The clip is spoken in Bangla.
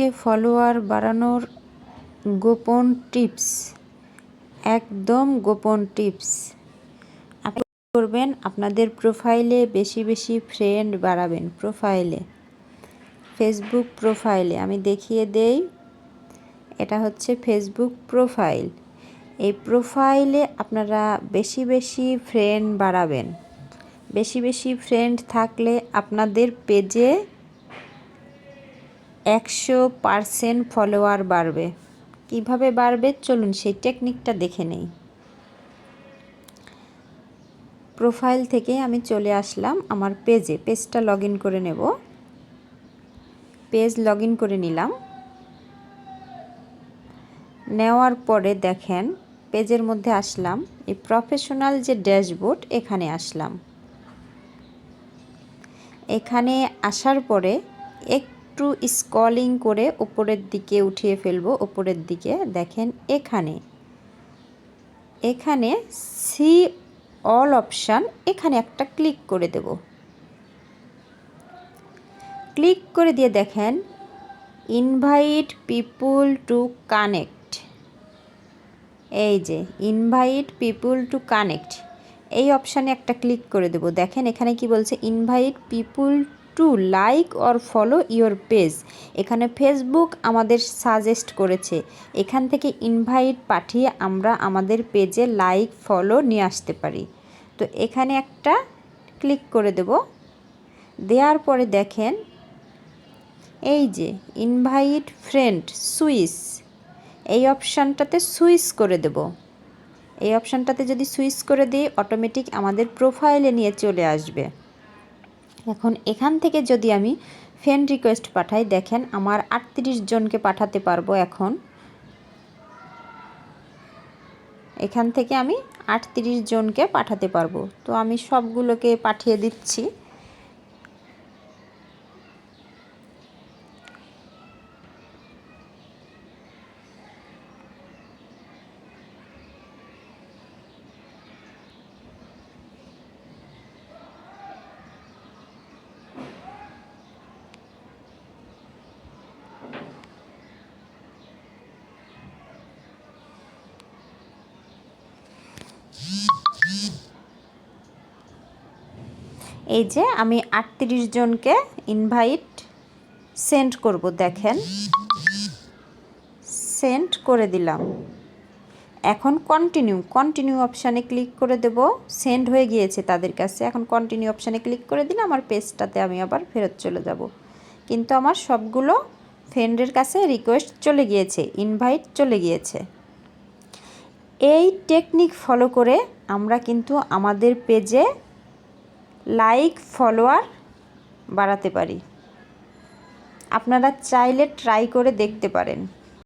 ফেসবুকে ফলোয়ার বাড়ানোর গোপন টিপস, একদম গোপন টিপস। আপনি করবেন, আপনাদের প্রোফাইলে বেশি বেশি ফ্রেন্ড বাড়াবেন, প্রোফাইলে। ফেসবুক প্রোফাইলে, আমি দেখিয়ে দেই, এটা হচ্ছে ফেসবুক প্রোফাইল। এই প্রোফাইলে আপনারা বেশি বেশি ফ্রেন্ড বাড়াবেন। বেশি বেশি ফ্রেন্ড থাকলে আপনাদের পেজে একশো পারসেন্ট ফলোয়ার বাড়বে। কীভাবে বাড়বে? চলুন সেই টেকনিকটা দেখে নেই। প্রোফাইল থেকে আমি চলে আসলাম আমার পেজে পেজটা লগ করে নেব। পেজ লগ করে নিলাম। নেওয়ার পরে দেখেন পেজের মধ্যে আসলাম। এই প্রফেশনাল যে ড্যাশবোর্ড এখানে আসলাম। এখানে আসার পরে একটু স্কলিং করে উপরের দিকে উঠিয়ে ফেলব। উপরের দিকে দেখেন এখানে। এখানে সি অল অপশান এখানে একটা ক্লিক করে দেব। ক্লিক করে দিয়ে দেখেন ইনভাইট পিপুল টু কানেক্ট এই যে ইনভাইট পিপুল টু কানেক্ট এই অপশানে একটা ক্লিক করে দেব। দেখেন এখানে কি বলছে invite people to like or follow your page এখানে ফেসবুক আমাদের সাজেস্ট করেছে। এখান থেকে ইনভাইট পাঠিয়ে আমরা আমাদের পেজে লাইক ফলো নিয়ে আসতে পারি। তো এখানে একটা ক্লিক করে দেব। দেওয়ার পরে দেখেন, এই যে ইনভাইট ফ্রেন্ড সুইস এই অপশানটাতে সুইচ করে দেব। এই অপশানটাতে যদি সুইচ করে দিই অটোমেটিক আমাদের প্রোফাইলে নিয়ে চলে আসবে। এখন এখান থেকে যদি আমি ফ্রেন্ড রিকোয়েস্ট পাঠাই, দেখেন আমার আটত্রিশ জনকে পাঠাতে পারব এখন। এখান থেকে আমি আটত্রিশ জনকে পাঠাতে পারব। তো আমি সবগুলোকে পাঠিয়ে দিচ্ছি। এই যে আমি আটত্রিশ জনকে ইনভাইট সেন্ড করব, দেখেন। সেন্ড করে দিলাম। এখন কন্টিনিউ কন্টিনিউ অপশানে ক্লিক করে দেব। সেন্ড হয়ে গিয়েছে তাদের কাছে। এখন কন্টিনিউ অপশানে ক্লিক করে দিলে আমার পেজটাতে আমি আবার ফেরত চলে যাব। কিন্তু আমার সবগুলো ফ্রেন্ডের কাছে রিকোয়েস্ট চলে গিয়েছে ইনভাইট চলে গিয়েছে। এই টেকনিক ফলো করে আমরা কিন্তু আমাদের পেজে লাইক ফলোয়ার বাড়াতে পারি। আপনারা চাইলে ট্রাই করে দেখতে পারেন।